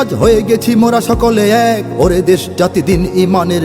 আজ হয়ে গেছি মোরা সকলে এক। ওরে দেশ জাতি দিন ইমানের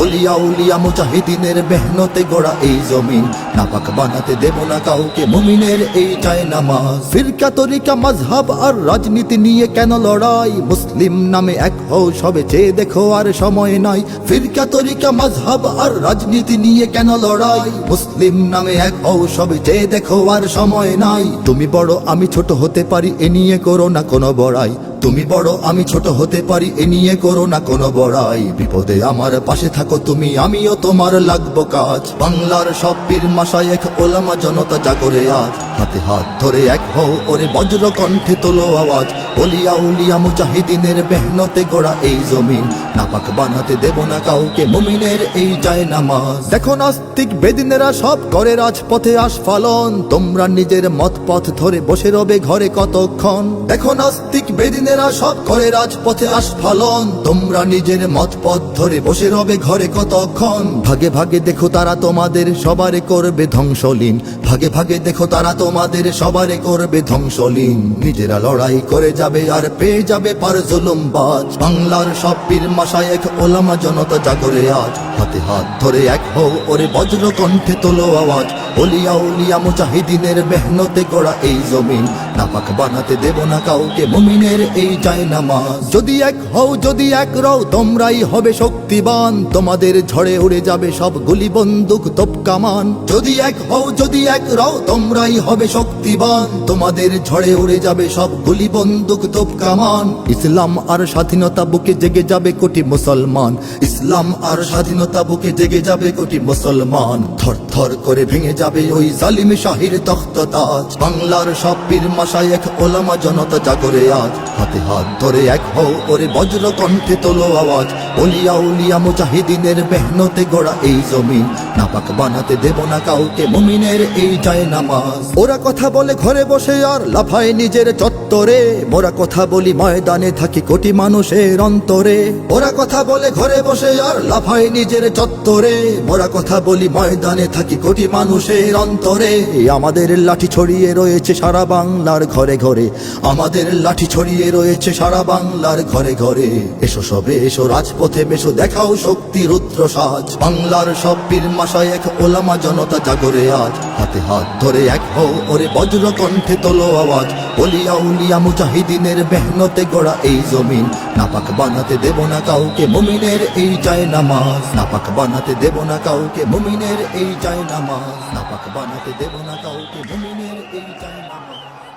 ওলিয়া উলিয়া মুজাহিদিনের মেহনতে গড়া এই জমিন। নাপাক বানাতে দেব না কাউকে মুমিনের এই চায় নামাজ। ফিরকা তরিকা মজহাব আর রাজনীতি নিয়ে কেন লড়াই? মুসলিম নামে এক হও সবে চেয়ে দেখো আর সময় নাই। ফিরকা তরিকা মজহাব আর রাজনীতি নিয়ে কেন লড়াই? মুসলিম নামে এক হও সবে চেয়ে দেখো আর সময় নাই। তুমি বড়, আমি ছোট হতে পারি, এ নিয়ে করো না কোনো বড়াই। তুমি বড়, আমি ছোট হতে পারি, এ নিয়ে করো না কোনো বড়াই। বিপদে আমার পাশে থাকো তুমি, আমিও তোমার লাগবো কাজ। বাংলার সব পীর মাসায় এক ওলামা জনতা জাগরে আজ। হাতে হাত ধরে এক হও ওরে বজ্র কণ্ঠে তোলো আওয়াজ। ওলিয়া উলিয়া মুজাহিদিনের মেহনতে গোড়া এই জমিন। নাপাক বানাতে দেব না কাউকে, মুমিনের এই যায় নামাজ। দেখো নাস্তিক বেদিনেরা সব করে রাজপথে আস্ফালন। তোমরা নিজের মত পথ ধরে বসে রবে ঘরে কতক্ষণ। দেখো নাস্তিক বেদিনেরা সব করে রাজপথে আস্ফালন। তোমরা নিজের মত পথ ধরে বসে রবে ঘরে কতক্ষণ। ভাগে ভাগে দেখো তারা তোমাদের সবারে করবে ধ্বংসলীন। ভাগে ভাগে দেখো তারা তোমাদের সবারে করবে ধ্বংসলীন। নিজেরা লড়াই করে যাবে আর পেয়ে যাবে পার জুলুম বাজ। বাংলার সব পীর মাসায় এক ওলামা জনতা জাগরে আজ। হাতে হাত ধরে এক হও ওরে বজ্র কণ্ঠে তোলো আওয়াজ। ওলিয়া উলিয়া মুজাহিদিনের মেহনতে গড়া এই জমিন। নাপাক বানাতে দেব না কাউকে, মুমিনের এই চাই নামাজ। যদি এক হও, যদি এক রও, তোমরাই হবে শক্তিবান। তোমাদের ঝড়ে উড়ে যাবে সব গুলি বন্দুক তোপ কামান যদি এক হও, যদি এক রও, তোমরাই হবে শক্তিবান। তোমাদের ঝড়ে উড়ে যাবে সব গুলি বন্দুক তোপ কামান। ইসলাম আর স্বাধীনতা বুকে জেগে যাবে কোটি মুসলমান। ইসলাম আর স্বাধীনতা বুকে জেগে যাবে কোটি মুসলমান। থর থর করে ভেঙে যাবে ওই জালিম শাহির তখ্ত বাংলার সব পীর মাসায় এক ওলামা জনতা জাগরে আজ। হাতে হাত ধরে এক হও ওরে বজ্র কণ্ঠে তোলো আওয়াজ। ওলিয়া উলিয়া মুজাহিদিনের মেহনতে গড়া এই জমিন। নাপাক বানাতে দেব না কাউকে মুমিনের এই যায় নামাজ ওরা কথা বলে ঘরে বসে আর লাফায় নিজের চত্বরে মোরা কথা বলি ময়দানে থাকি কোটি মানুষের অন্তরে। ওরা কথা বলে ঘরে বসে আর লাফায় নিজের চত্বরে। মোরা কথা বলি ময়দানে থাকি কোটি মানুষের অন্তরে। আমাদের লাঠি ছড়িয়ে রয়েছে সারা বাংলার ঘরে ঘরে। আমাদের লাঠি ছড়িয়ে রয়েছে সারা বাংলার ঘরে ঘরে। এসো সবে, এসো রাজপথে বেশো দেখাও শক্তি রুদ্র সাজ। বাংলার সব পীর মাসায় এক ওলামা জনতা জাগরে আজ। হাতে হাত ধরে এক হও ওরে বজ্র কণ্ঠে তোলো আওয়াজ। ওলিয়া উলিয়া মুজাহিদিনের মেহনতে গড়া এই জমিন। নাপাক বানাতে দেব না কাউকে মুমিনের, এই যায় নামাজ। নাপাক বানাতে দেব না কাউকে মুমিনের, এই যায় নামাজ। নাপাক বানাতে দেব না কাউকে মুমিনের, এই যায় নামাজ।